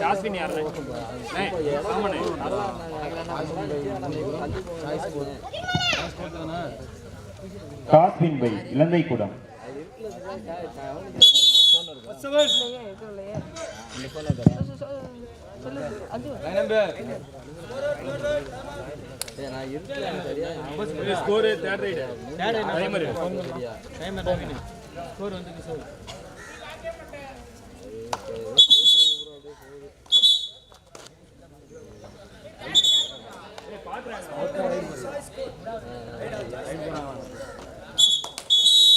டாஸ்கின் யாரு? ஆமாண்ணே காஸ்பின் பை இலந்தை கூடம் ஸ்கோர் தேர்ட் ரைடு அதே மாதிரி ஸ்கோர் வந்து